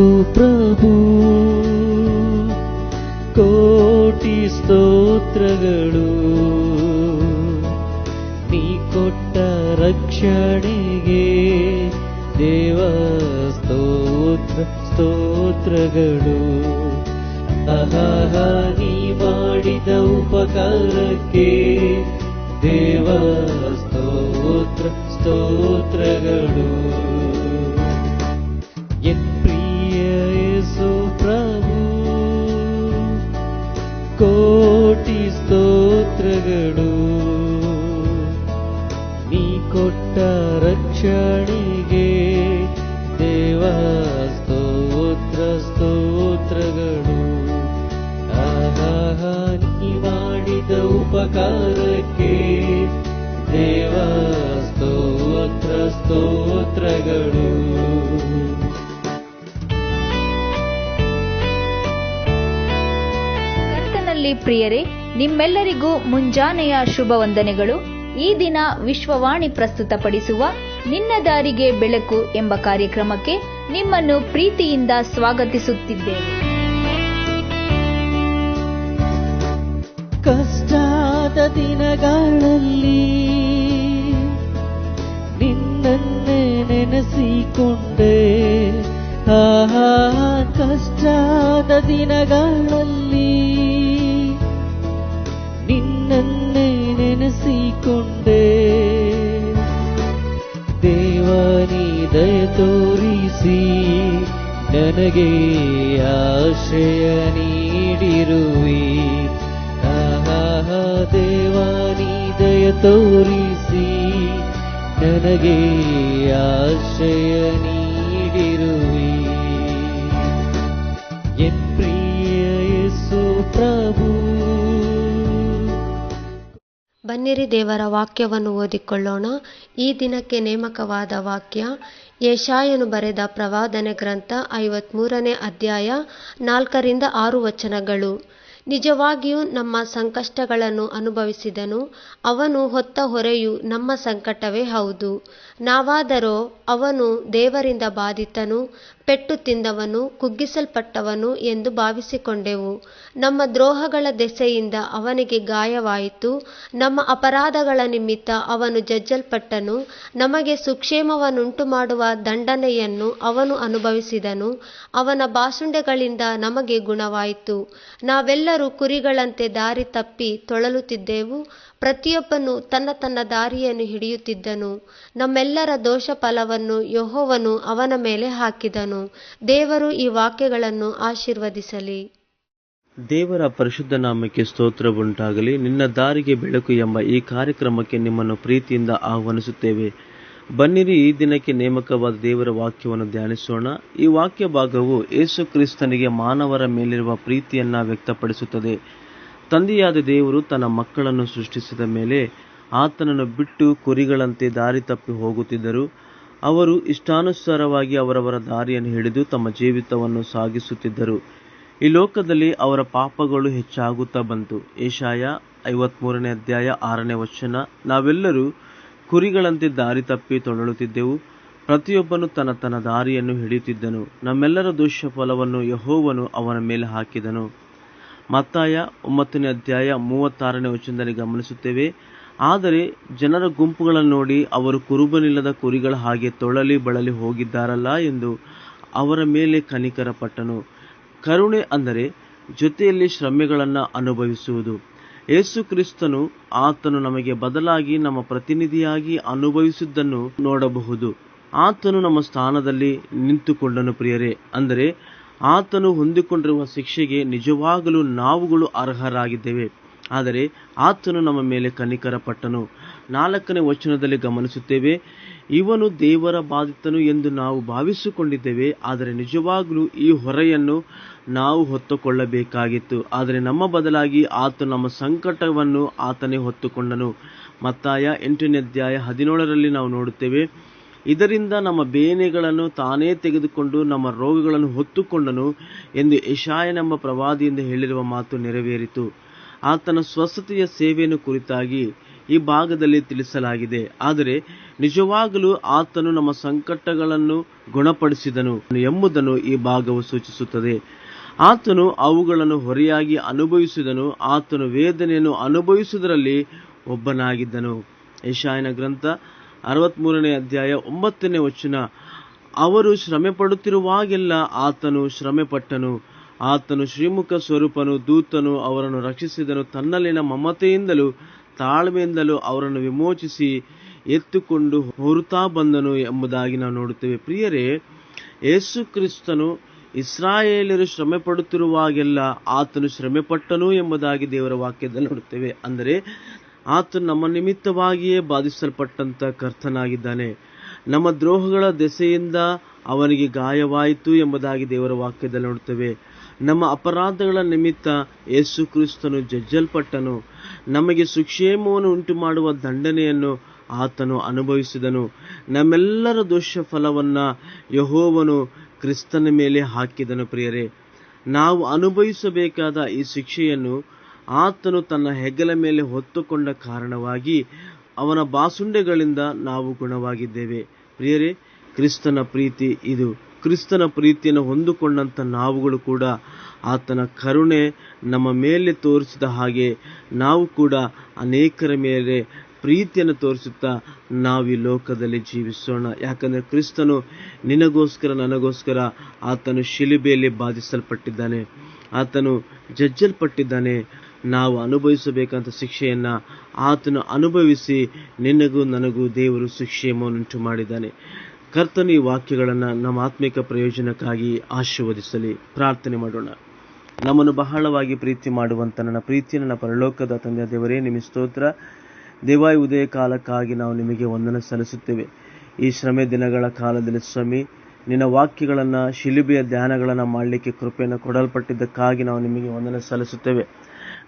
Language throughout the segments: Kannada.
ಯೇಸು ಪ್ರಭು ಕೋಟಿ ಸ್ತೋತ್ರಗಳು. ನೀ ಕೊಟ್ಟ ರಕ್ಷಣೆಗೆ ದೇವ ಸ್ತೋತ್ರ, ಸ್ತೋತ್ರಗಳು. ಅಹಹ ನೀ ಮಾಡಿದ ಉಪಕಾರಕ್ಕೆ ದೇವ ಸ್ತೋತ್ರ, ಸ್ತೋತ್ರಗಳು. ಪ್ರಿಯರೇ, ನಿಮ್ಮೆಲ್ಲರಿಗೂ ಮುಂಜಾನೆಯ ಶುಭ ವಂದನೆಗಳು. ಈ ದಿನ ವಿಶ್ವವಾಣಿ ಪ್ರಸ್ತುತಪಡಿಸುವ ನಿನ್ನ ದಾರಿಗೆ ಬೆಳಕು ಎಂಬ ಕಾರ್ಯಕ್ರಮಕ್ಕೆ ನಿಮ್ಮನ್ನು ಪ್ರೀತಿಯಿಂದ ಸ್ವಾಗತಿಸುತ್ತಿದ್ದೇವೆ ಕಷ್ಟಾದ ದಿನಗಳಲ್ಲಿ ನಿನ್ನನ್ನೇ ನೆನೆಸಿಕೊಂಡೆ. ಆಹಾ, ಕಷ್ಟಾದ ದಿನಗಳಲ್ಲಿ ನೆನೆಸಿಕೊಂಡೆ ದೇವನಿ ದಯ ತೋರಿಸಿ ನನಗೆ ಆಶ್ರಯ ನೀಡಿರುವಿ. ದೇವಾನಿ ದಯ ತೋರಿಸಿ ನನಗೆ ಆಶ್ರಯ ನೀಡಿರುವಿ. ಬನ್ನಿರಿ ದೇವರ ವಾಕ್ಯವನ್ನು ಓದಿಕೊಳ್ಳೋಣ. ಈ ದಿನಕ್ಕೆ ನೇಮಕವಾದ ವಾಕ್ಯ ಯಶಾಯನು ಬರೆದ ಪ್ರವಾದನೆ ಗ್ರಂಥ ಐವತ್ಮೂರನೇ ಅಧ್ಯಾಯ ನಾಲ್ಕರಿಂದ ಆರು ವಚನಗಳು. ನಿಜವಾಗಿಯೂ ನಮ್ಮ ಸಂಕಷ್ಟಗಳನ್ನು ಅನುಭವಿಸಿದನು. ಅವನು ಹೊತ್ತ ಹೊರೆಯು ನಮ್ಮ ಸಂಕಟವೇ ಹೌದು. ನಾವಾದರೋ ಅವನು ದೇವರಿಂದ ಬಾಧಿತನು. ಪೆಟ್ಟು ತಿಂದವನು, ಕುಗ್ಗಿಸಲ್ಪಟ್ಟವನು ಎಂದು ಭಾವಿಸಿಕೊಂಡೆವು. ನಮ್ಮ ದ್ರೋಹಗಳ ದೆಸೆಯಿಂದ ಅವನಿಗೆ ಗಾಯವಾಯಿತು. ನಮ್ಮ ಅಪರಾಧಗಳ ನಿಮಿತ್ತ ಅವನು ಜಜ್ಜಲ್ಪಟ್ಟನು. ನಮಗೆ ಸುಕ್ಷೇಮವನ್ನುಂಟು ಮಾಡುವ ದಂಡನೆಯನ್ನು ಅವನು ಅನುಭವಿಸಿದನು. ಅವನ ಬಾಸುಂಡೆಗಳಿಂದ ನಮಗೆ ಗುಣವಾಯಿತು. ನಾವೆಲ್ಲರೂ ಕುರಿಗಳಂತೆ ದಾರಿ ತಪ್ಪಿ ತೊಳಲುತ್ತಿದ್ದೆವು. ಪ್ರತಿಯೊಬ್ಬನು ತನ್ನ ತನ್ನ ದಾರಿಯನ್ನು ಹಿಡಿಯುತ್ತಿದ್ದನು. ನಮ್ಮೆಲ್ಲರ ದೋಷ ಫಲವನ್ನು ಯಹೋವನು ಅವನ ಮೇಲೆ ಹಾಕಿದನು. ದೇವರು ಈ ವಾಕ್ಯಗಳನ್ನು ಆಶೀರ್ವದಿಸಲಿ. ದೇವರ ಪರಿಶುದ್ಧ ನಾಮಕ್ಕೆ ಸ್ತೋತ್ರವುಂಟಾಗಲಿ. ನಿನ್ನ ದಾರಿಗೆ ಬೆಳಕು ಎಂಬ ಈ ಕಾರ್ಯಕ್ರಮಕ್ಕೆ ನಿಮ್ಮನ್ನು ಪ್ರೀತಿಯಿಂದ ಆಹ್ವಾನಿಸುತ್ತೇವೆ. ಬನ್ನಿರಿ, ಈ ದಿನಕ್ಕೆ ನೇಮಕವಾದ ದೇವರ ವಾಕ್ಯವನ್ನು ಧ್ಯಾನಿಸೋಣ. ಈ ವಾಕ್ಯ ಭಾಗವು ಯೇಸು ಕ್ರಿಸ್ತನಿಗೆ ಮಾನವರ ಮೇಲಿರುವ ಪ್ರೀತಿಯನ್ನ ವ್ಯಕ್ತಪಡಿಸುತ್ತದೆ. ತಂದೆಯಾದ ದೇವರು ತನ್ನ ಮಕ್ಕಳನ್ನು ಸೃಷ್ಟಿಸಿದ ಮೇಲೆ ಆತನನ್ನು ಬಿಟ್ಟು ಕುರಿಗಳಂತೆ ದಾರಿ ತಪ್ಪಿ ಹೋಗುತ್ತಿದ್ದರು. ಅವರು ಇಷ್ಟಾನುಸಾರವಾಗಿ ಅವರವರ ದಾರಿಯನ್ನು ಹಿಡಿದು ತಮ್ಮ ಜೀವಿತವನ್ನು ಸಾಗಿಸುತ್ತಿದ್ದರು. ಈ ಲೋಕದಲ್ಲಿ ಅವರ ಪಾಪಗಳು ಹೆಚ್ಚಾಗುತ್ತಾ ಬಂತು. ಏಷಾಯ ಐವತ್ಮೂರನೇ ಅಧ್ಯಾಯ ಆರನೇ ವಚನ. ನಾವೆಲ್ಲರೂ ಕುರಿಗಳಂತೆ ದಾರಿ ತಪ್ಪಿ ತೊಳಲುತ್ತಿದ್ದೆವು ಪ್ರತಿಯೊಬ್ಬನು ತನ್ನ ತನ್ನ ದಾರಿಯನ್ನು ಹಿಡಿಯುತ್ತಿದ್ದನು. ನಮ್ಮೆಲ್ಲರ ದೋಷ ಫಲವನ್ನು ಯಹೋವನು ಅವನ ಮೇಲೆ ಹಾಕಿದನು. ಮತ್ತಾಯ ಒಂಬತ್ತನೇ ಅಧ್ಯಾಯ ಮೂವತ್ತಾರನೇ ವಚನದಲ್ಲಿ ಗಮನಿಸುತ್ತೇವೆ. ಆದರೆ ಜನರ ಗುಂಪುಗಳನ್ನು ನೋಡಿ ಅವರು ಕುರುಬನಿಲ್ಲದ ಕುರಿಗಳ ಹಾಗೆ ತೊಳಲಿ ಬಳಲಿ ಹೋಗಿದ್ದಾರಲ್ಲ ಎಂದು ಅವರ ಮೇಲೆ ಕನಿಕರ ಪಟ್ಟನು ಕರುಣೆ ಅಂದರೆ ಜೊತೆಯಲ್ಲಿ ಶ್ರಮೆಗಳನ್ನು ಅನುಭವಿಸುವುದು. ಯೇಸು ಕ್ರಿಸ್ತನು ಆತನು ನಮಗೆ ಬದಲಾಗಿ ನಮ್ಮ ಪ್ರತಿನಿಧಿಯಾಗಿ ಅನುಭವಿಸಿದ್ದನ್ನು ನೋಡಬಹುದು. ಆತನು ನಮ್ಮ ಸ್ಥಾನದಲ್ಲಿ ನಿಂತುಕೊಂಡನು ಪ್ರಿಯರೇ. ಅಂದರೆ ಆತನು ಹೊಂದಿಕೊಂಡಿರುವ ಶಿಕ್ಷೆಗೆ ನಿಜವಾಗಲೂ ನಾವುಗಳು ಅರ್ಹರಾಗಿದ್ದೇವೆ. ಆದರೆ ಆತನು ನಮ್ಮ ಮೇಲೆ ಕನಿಕರ ಪಟ್ಟನು ನಾಲ್ಕನೇ ವಚನದಲ್ಲಿ ಗಮನಿಸುತ್ತೇವೆ, ಇವನು ದೇವರ ಬಾಧಿತನು ಎಂದು ನಾವು ಭಾವಿಸಿಕೊಂಡಿದ್ದೇವೆ, ಆದರೆ ನಿಜವಾಗಲೂ ಈ ಹೊರೆಯನ್ನು ನಾವು ಹೊತ್ತುಕೊಳ್ಳಬೇಕಾಗಿತ್ತು. ಆದರೆ ನಮ್ಮ ಬದಲಾಗಿ ಆತನು ನಮ್ಮ ಸಂಕಟವನ್ನು ಆತನೇ ಹೊತ್ತುಕೊಂಡನು. ಮತ್ತಾಯ ಎಂಟನೇ ಅಧ್ಯಾಯ ಹದಿನೇಳರಲ್ಲಿ ನಾವು ನೋಡುತ್ತೇವೆ ಇದರಿಂದ ನಮ್ಮ ಬೇನೆಗಳನ್ನು ತಾನೇ ತೆಗೆದುಕೊಂಡು ನಮ್ಮ ರೋಗಗಳನ್ನು ಹೊತ್ತುಕೊಂಡನು ಎಂದು ಯಶಾಯನೆಂಬ ಪ್ರವಾದಿಯಿಂದ ಹೇಳಿರುವ ಮಾತು ನೆರವೇರಿತು. ಆತನ ಸ್ವಸ್ಥತೆಯ ಸೇವೆಯನ್ನು ಕುರಿತಾಗಿ ಈ ಭಾಗದಲ್ಲಿ ತಿಳಿಸಲಾಗಿದೆ. ಆದರೆ ನಿಜವಾಗಲೂ ಆತನು ನಮ್ಮ ಸಂಕಟಗಳನ್ನು ಗುಣಪಡಿಸಿದನು ಎಂಬುದನ್ನು ಈ ಭಾಗವು ಸೂಚಿಸುತ್ತದೆ. ಆತನು ಅವುಗಳನ್ನು ಹೊರೆಯಾಗಿ ಅನುಭವಿಸಿದನು. ಆತನು ವೇದನೆಯನ್ನು ಅನುಭವಿಸುವುದರಲ್ಲಿ ಒಬ್ಬನಾಗಿದ್ದನು. ಯಶಾಯನ ಗ್ರಂಥ ಅರವತ್ಮೂರನೇ ಅಧ್ಯಾಯ ಒಂಬತ್ತನೇ ವಚನ. ಅವರು ಶ್ರಮೆ ಪಡುತ್ತಿರುವಾಗೆಲ್ಲ ಆತನು ಶ್ರಮೆ ಪಟ್ಟನು ಆತನು ಶ್ರೀಮುಖ ಸ್ವರೂಪನು, ದೂತನು ಅವರನ್ನು ರಕ್ಷಿಸಿದನು. ತನ್ನಲ್ಲಿನ ಮಮತೆಯಿಂದಲೂ ತಾಳ್ಮೆಯಿಂದಲೂ ಅವರನ್ನು ವಿಮೋಚಿಸಿ ಎತ್ತುಕೊಂಡು ಹೊರತಾ ಬಂದನು ಎಂಬುದಾಗಿ ನಾವು ನೋಡುತ್ತೇವೆ. ಪ್ರಿಯರೇ, ಯೇಸು ಕ್ರಿಸ್ತನು ಇಸ್ರಾಯೇಲರು ಶ್ರಮೆ ಪಡುತ್ತಿರುವಾಗೆಲ್ಲ ಆತನು ಶ್ರಮೆ ಪಟ್ಟನು ಎಂಬುದಾಗಿ ದೇವರ ವಾಕ್ಯದಲ್ಲಿ ನೋಡುತ್ತೇವೆ. ಅಂದರೆ ಆತನು ನಮ್ಮ ನಿಮಿತ್ತವಾಗಿಯೇ ಬಾಧಿಸಲ್ಪಟ್ಟಂತ ಕರ್ತನಾಗಿದ್ದಾನೆ. ನಮ್ಮ ದ್ರೋಹಗಳ ದೆಸೆಯಿಂದ ಅವನಿಗೆ ಗಾಯವಾಯಿತು ಎಂಬುದಾಗಿ ದೇವರ ವಾಕ್ಯದಲ್ಲಿ ನೋಡುತ್ತೇವೆ. ನಮ್ಮ ಅಪರಾಧಗಳ ನಿಮಿತ್ತ ಯೇಸು ಕ್ರಿಸ್ತನು ಜಜ್ಜಲ್ಪಟ್ಟನು. ನಮಗೆ ಸುಕ್ಷೇಮವನ್ನು ಉಂಟು ಮಾಡುವ ದಂಡನೆಯನ್ನು ಆತನು ಅನುಭವಿಸಿದನು. ನಮ್ಮೆಲ್ಲರ ದೋಷ ಫಲವನ್ನ ಯಹೋವನು ಕ್ರಿಸ್ತನ ಮೇಲೆ ಹಾಕಿದನು ಪ್ರಿಯರೇ. ನಾವು ಅನುಭವಿಸಬೇಕಾದ ಈ ಶಿಕ್ಷೆಯನ್ನು ಆತನು ತನ್ನ ಹೆಗಲ ಮೇಲೆ ಹೊತ್ತುಕೊಂಡ ಕಾರಣವಾಗಿ ಅವನ ಬಾಸುಂಡೆಗಳಿಂದ ನಾವು ಗುಣವಾಗಿದ್ದೇವೆ. ಪ್ರಿಯರೇ, ಕ್ರಿಸ್ತನ ಪ್ರೀತಿ ಇದು. ಕ್ರಿಸ್ತನ ಪ್ರೀತಿಯನ್ನು ಹೊಂದಿಕೊಂಡಂಥ ನಾವುಗಳು ಕೂಡ ಆತನ ಕರುಣೆ ನಮ್ಮ ಮೇಲೆ ತೋರಿಸಿದ ಹಾಗೆ ನಾವು ಕೂಡ ಅನೇಕರ ಮೇಲೆ ಪ್ರೀತಿಯನ್ನು ತೋರಿಸುತ್ತಾ ನಾವು ಈ ಲೋಕದಲ್ಲಿ ಜೀವಿಸೋಣ. ಯಾಕಂದರೆ ಕ್ರಿಸ್ತನು ನಿನಗೋಸ್ಕರ ನನಗೋಸ್ಕರ ಆತನು ಶಿಲುಬೆಯಲ್ಲಿ ಬಾಧಿಸಲ್ಪಟ್ಟಿದ್ದಾನೆ. ಆತನು ಜಜ್ಜಲ್ಪಟ್ಟಿದ್ದಾನೆ. ನಾವು ಅನುಭವಿಸಬೇಕಂತ ಶಿಕ್ಷೆಯನ್ನು ಆತನು ಅನುಭವಿಸಿ ನಿನಗೂ ನನಗೂ ದೇವರು ಶಿಕ್ಷೆಯನ್ನುಂಟು ಮಾಡಿದ್ದಾನೆ. ಕರ್ತನಿ ಈ ವಾಕ್ಯಗಳನ್ನು ನಮ್ಮ ಆತ್ಮಿಕ ಪ್ರಯೋಜನಕ್ಕಾಗಿ ಆಶೀರ್ವದಿಸಲಿ. ಪ್ರಾರ್ಥನೆ ಮಾಡೋಣ. ನಮ್ಮನ್ನು ಬಹಳವಾಗಿ ಪ್ರೀತಿ ಮಾಡುವಂತ ನನ್ನ ಪ್ರೀತಿ ನನ್ನ ಪರಲೋಕದ ತಂದೆ ದೇವರೇ ನಿಮ್ಮ ಸ್ತೋತ್ರ. ದೇವಾಯ ಉದಯ ಕಾಲಕ್ಕಾಗಿ ನಾವು ನಿಮಗೆ ವಂದನೆ ಸಲ್ಲಿಸುತ್ತೇವೆ. ಈ ಶ್ರಮೆ ದಿನಗಳ ಕಾಲದಲ್ಲಿ ಸ್ವಾಮಿ, ನಿನ್ನ ವಾಕ್ಯಗಳನ್ನು, ಶಿಲುಬೆಯ ಧ್ಯಾನಗಳನ್ನು ಮಾಡಲಿಕ್ಕೆ ಕೃಪೆಯನ್ನು ಕೊಡಲ್ಪಟ್ಟಿದ್ದಕ್ಕಾಗಿ ನಾವು ನಿಮಗೆ ವಂದನೆ ಸಲ್ಲಿಸುತ್ತೇವೆ.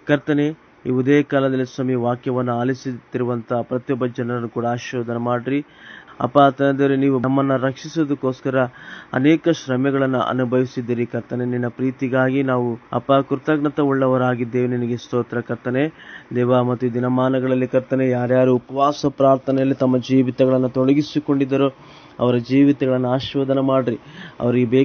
ಕರ್ತನೆ ಈ ಉದಯ ಕಾಲದಲ್ಲಿ ಸ್ವಾಮಿ ವಾಕ್ಯವನ್ನು ಆಲಿಸುತ್ತಿರುವಂತಹ ಪ್ರತಿಯೊಬ್ಬ ಜನರನ್ನು ಕೂಡ ಆಶೀರ್ವಾದ ಮಾಡ್ರಿ. ಅಪ್ಪ ತಂದೆಯವರು ನೀವು ನಮ್ಮನ್ನು ರಕ್ಷಿಸೋದಕ್ಕೋಸ್ಕರ ಅನೇಕ ಶ್ರಮೆಗಳನ್ನು ಅನುಭವಿಸಿದ್ದೀರಿ ಕರ್ತನೆ. ನಿನ್ನ ಪ್ರೀತಿಗಾಗಿ ನಾವು, ಅಪ್ಪ ಕೃತಜ್ಞತೆ ಉಳ್ಳವರಾಗಿದ್ದೇವೆ ನಿನಗೆ ಸ್ತೋತ್ರ ಕರ್ತನೆ. ದೇವ ಮತ್ತು ದಿನಮಾನಗಳಲ್ಲಿ ಕರ್ತನೆ, ಯಾರ್ಯಾರು ಉಪವಾಸ ಪ್ರಾರ್ಥನೆಯಲ್ಲಿ ತಮ್ಮ ಜೀವಿತಗಳನ್ನು ತೊಡಗಿಸಿಕೊಂಡಿದ್ದರೋ ಅವರ ಜೀವಿತಗಳನ್ನು ಆಶೀರ್ವಾದನ ಮಾಡ್ರಿ. ಅವರಿಗೆ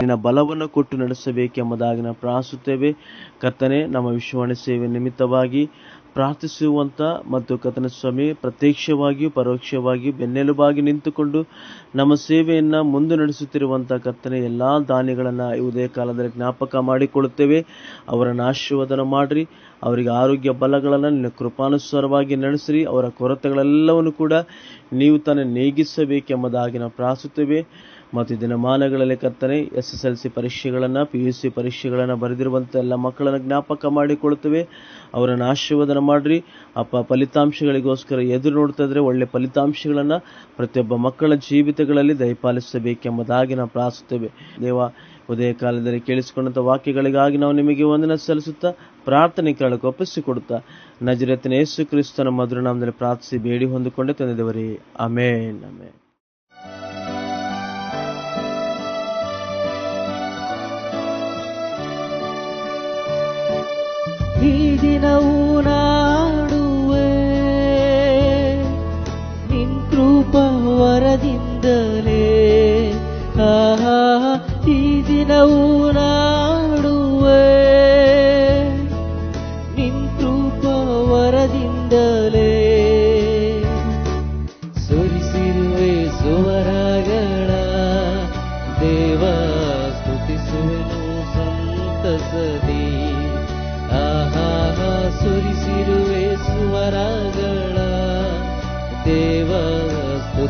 ನಿನ್ನ ಬಲವನ್ನು ಕೊಟ್ಟು ನಡೆಸಬೇಕೆಂಬುದಾಗಿ ನಾವು ಪ್ರಾರ್ಥಿಸುತ್ತೇವೆ. ಕರ್ತನೆ, ನಮ್ಮ ವಿಶ್ವವಾಣಿ ಸೇವೆ ನಿಮಿತ್ತವಾಗಿ ಪ್ರಾರ್ಥಿಸುವಂತ ಮತ್ತು ಕಥನ ಸ್ವಾಮಿ ಪ್ರತ್ಯಕ್ಷವಾಗಿಯೂ ಪರೋಕ್ಷವಾಗಿಯೂ ಬೆನ್ನೆಲುಬಾಗಿ ನಿಂತುಕೊಂಡು ನಮ್ಮ ಸೇವೆಯನ್ನು ಮುಂದೆ ನಡೆಸುತ್ತಿರುವಂಥ ಕರ್ತನೆ, ಎಲ್ಲ ದಾನಿಗಳನ್ನು ಇದೇ ಕಾಲದಲ್ಲಿ ಜ್ಞಾಪಕ ಮಾಡಿಕೊಳ್ಳುತ್ತೇವೆ. ಅವರನ್ನು ಆಶೀರ್ವಾದನ ಮಾಡಿರಿ. ಅವರಿಗೆ ಆರೋಗ್ಯ ಬಲಗಳನ್ನು ನಿನ್ನ ಕೃಪಾನುಸಾರವಾಗಿ ನಡೆಸಿರಿ. ಅವರ ಕೊರತೆಗಳೆಲ್ಲವನ್ನು ಕೂಡ ನೀವು ತಾನೇ ನೇಗಿಸಬೇಕೆಂಬುದಾಗಿ ನಾವು ಪ್ರಾರ್ಥಿಸುತ್ತೇವೆ. ಮತ್ತು ದಿನಮಾನಗಳಲ್ಲಿ ಕರ್ತನೆ ಎಸ್ ಎಸ್ ಎಲ್ ಸಿ ಪರೀಕ್ಷೆಗಳನ್ನು ಪಿ ಯು ಸಿ ಪರೀಕ್ಷೆಗಳನ್ನು ಬರೆದಿರುವಂಥ ಎಲ್ಲ ಮಕ್ಕಳನ್ನು ಜ್ಞಾಪಕ ಮಾಡಿಕೊಳ್ಳುತ್ತೇವೆ. ಅವರನ್ನು ಆಶೀರ್ವಾದನ ಮಾಡಿರಿ. ಅಪ್ಪ, ಫಲಿತಾಂಶಗಳಿಗೋಸ್ಕರ ಎದುರು ನೋಡ್ತಾ ಇದ್ರೆ ಒಳ್ಳೆ ಫಲಿತಾಂಶಗಳನ್ನು ಪ್ರತಿಯೊಬ್ಬ ಮಕ್ಕಳ ಜೀವಿತಗಳಲ್ಲಿ ದಯಪಾಲಿಸಬೇಕೆಂಬುದಾಗಿ ನಾವು ಪ್ರಾರ್ಥಿಸುತ್ತೇವೆ. ದೇವ, ಉದಯ ಕಾಲದಲ್ಲಿ ಕೇಳಿಸಿಕೊಂಡಂಥ ವಾಕ್ಯಗಳಿಗಾಗಿ ನಾವು ನಿಮಗೆ ವಂದನೆ ಸಲ್ಲಿಸುತ್ತಾ, ಪ್ರಾರ್ಥನೆ ಕೇಳಕ್ಕೆ ಒಪ್ಪಿಸಿಕೊಡುತ್ತಾ, ನಜರತ್ನ ಯೇಸು ಕ್ರಿಸ್ತನ ಮಧುರ ನಾಮದಲ್ಲಿ ಪ್ರಾರ್ಥಿಸಿ, ಬೇಡಿ ಹೊಂದಿಕೊಂಡೆ ತಂದಿದವರೇ. ಅಮೇನ್ ಅಮೇನ್ ಈ ದಿನವೂ ನಾಡುವೆ. ನಿನ್ ಕೃಪ ವರದಿಂದಲೇ. ಆಹಾ ಈ ದಿನವೂ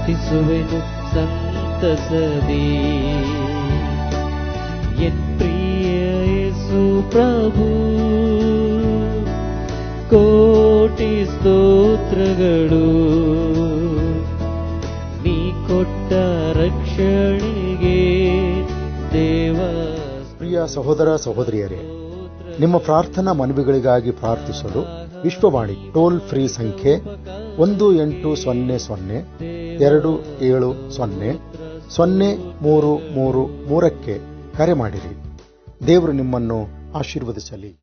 ಸ್ತುತಿಸುವೆನು ಸಂತಸದಿ ಪ್ರಿಯ ಪ್ರಭು ಕೋಟಿ ಸ್ತೋತ್ರಗಳು ನೀ ಕೊಟ್ಟ ರಕ್ಷಣೆಗೆ ದೇವ ಪ್ರಿಯ ಸಹೋದರ ಸಹೋದರಿಯರೇ ನಿಮ್ಮ ಪ್ರಾರ್ಥನಾ ಮನವಿಗಳಿಗಾಗಿ ಪ್ರಾರ್ಥಿಸಲು ವಿಶ್ವವಾಣಿ ಟೋಲ್ ಫ್ರೀ ಸಂಖ್ಯೆ ಒಂದು ಎಂಟು ಸೊನ್ನೆ ಸೊನ್ನೆ ಎರಡು ಏಳು ಸೊನ್ನೆ ಸೊನ್ನೆ ಮೂರು ಮೂರು ಮೂರಕ್ಕೆ ಕರೆ ಮಾಡಿರಿ. ದೇವರು ನಿಮ್ಮನ್ನು ಆಶೀರ್ವದಿಸಲಿ.